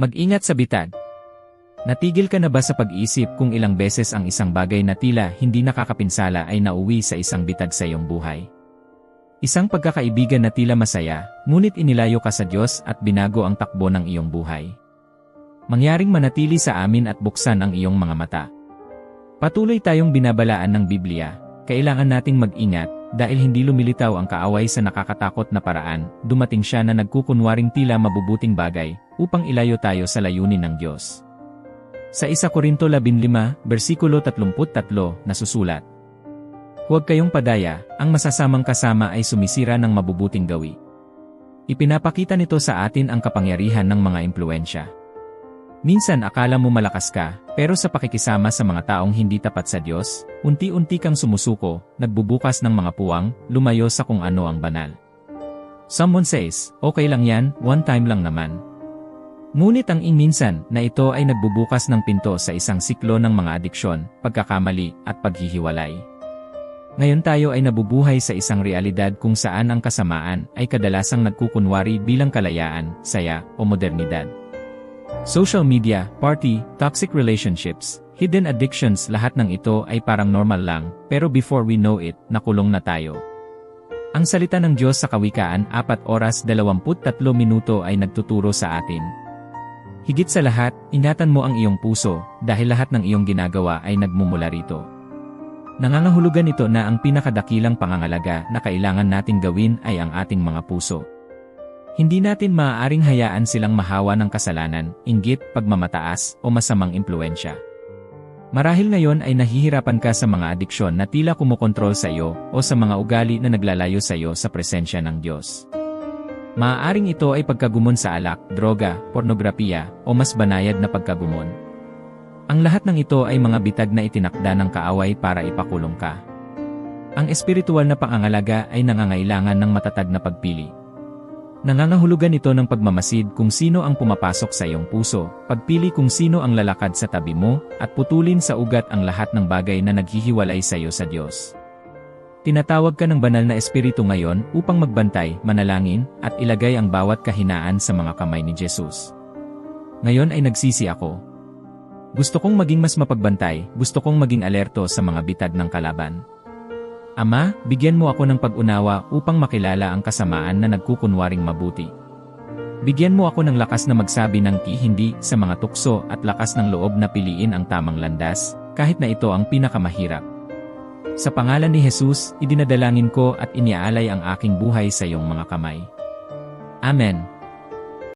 Mag-ingat sa bitag. Natigil ka na ba sa pag-iisip kung ilang beses ang isang bagay na tila hindi nakakapinsala ay nauwi sa isang bitag sa iyong buhay? Isang pagkakaibigan na tila masaya, ngunit inilayo ka sa Diyos at binago ang takbo ng iyong buhay. Mangyaring manatili sa amin at buksan ang iyong mga mata. Patuloy tayong binabalaan ng Biblia, kailangan nating mag-ingat dahil hindi lumilitaw ang kaaway sa nakakatakot na paraan, dumating siya na nagkukunwaring tila mabubuting bagay upang ilayo tayo sa layunin ng Diyos. Sa 1 Korinto 15, versikulo 33, nasusulat, Huwag kayong padaya, ang masasamang kasama ay sumisira ng mabubuting gawi. Ipinapakita nito sa atin ang kapangyarihan ng mga impluensya. Minsan akala mo malakas ka, pero sa pakikisama sa mga taong hindi tapat sa Diyos, unti-unti kang sumusuko, nagbubukas ng mga puwang, lumayo sa kung ano ang banal. Someone says, okay lang yan, one time lang naman. Ngunit ang inminsan na ito ay nagbubukas ng pinto sa isang siklo ng mga adiksyon, pagkakamali, at paghihiwalay. Ngayon tayo ay nabubuhay sa isang realidad kung saan ang kasamaan ay kadalasang nagkukunwari bilang kalayaan, saya, o modernidad. Social media, party, toxic relationships, hidden addictions lahat ng ito ay parang normal lang, pero before we know it, nakulong na tayo. Ang salita ng Diyos sa Kawikaan 4 oras 23 minuto ay nagtuturo sa atin. Higit sa lahat, ingatan mo ang iyong puso, dahil lahat ng iyong ginagawa ay nagmumula rito. Nangangahulugan ito na ang pinakadakilang pangangalaga na kailangan nating gawin ay ang ating mga puso. Hindi natin maaaring hayaan silang mahawa ng kasalanan, inggit, pagmamataas, o masamang impluensya. Marahil ngayon ay nahihirapan ka sa mga adiksyon na tila kumokontrol sa iyo o sa mga ugali na naglalayo sa iyo sa presensya ng Diyos. Maaaring ito ay pagkagumon sa alak, droga, pornografiya, o mas banayad na pagkagumon. Ang lahat ng ito ay mga bitag na itinakda ng kaaway para ipakulong ka. Ang espiritual na pangangalaga ay nangangailangan ng matatag na pagpili. Nangangahulugan ito ng pagmamasid kung sino ang pumapasok sa iyong puso, pagpili kung sino ang lalakad sa tabi mo, at putulin sa ugat ang lahat ng bagay na naghihiwalay sa iyo sa Diyos. Tinatawag ka ng banal na espiritu ngayon upang magbantay, manalangin, at ilagay ang bawat kahinaan sa mga kamay ni Jesus. Ngayon ay nagsisi ako, gusto kong maging mas mapagbantay, gusto kong maging alerto sa mga bitag ng kalaban. Ama, bigyan mo ako ng pag-unawa upang makilala ang kasamaan na nagkukunwaring mabuti. Bigyan mo ako ng lakas na magsabi ng ki hindi sa mga tukso at lakas ng loob na piliin ang tamang landas, kahit na ito ang pinakamahirap. Sa pangalan ni Jesus, idinadalangin ko at iniaalay ang aking buhay sa iyong mga kamay. Amen.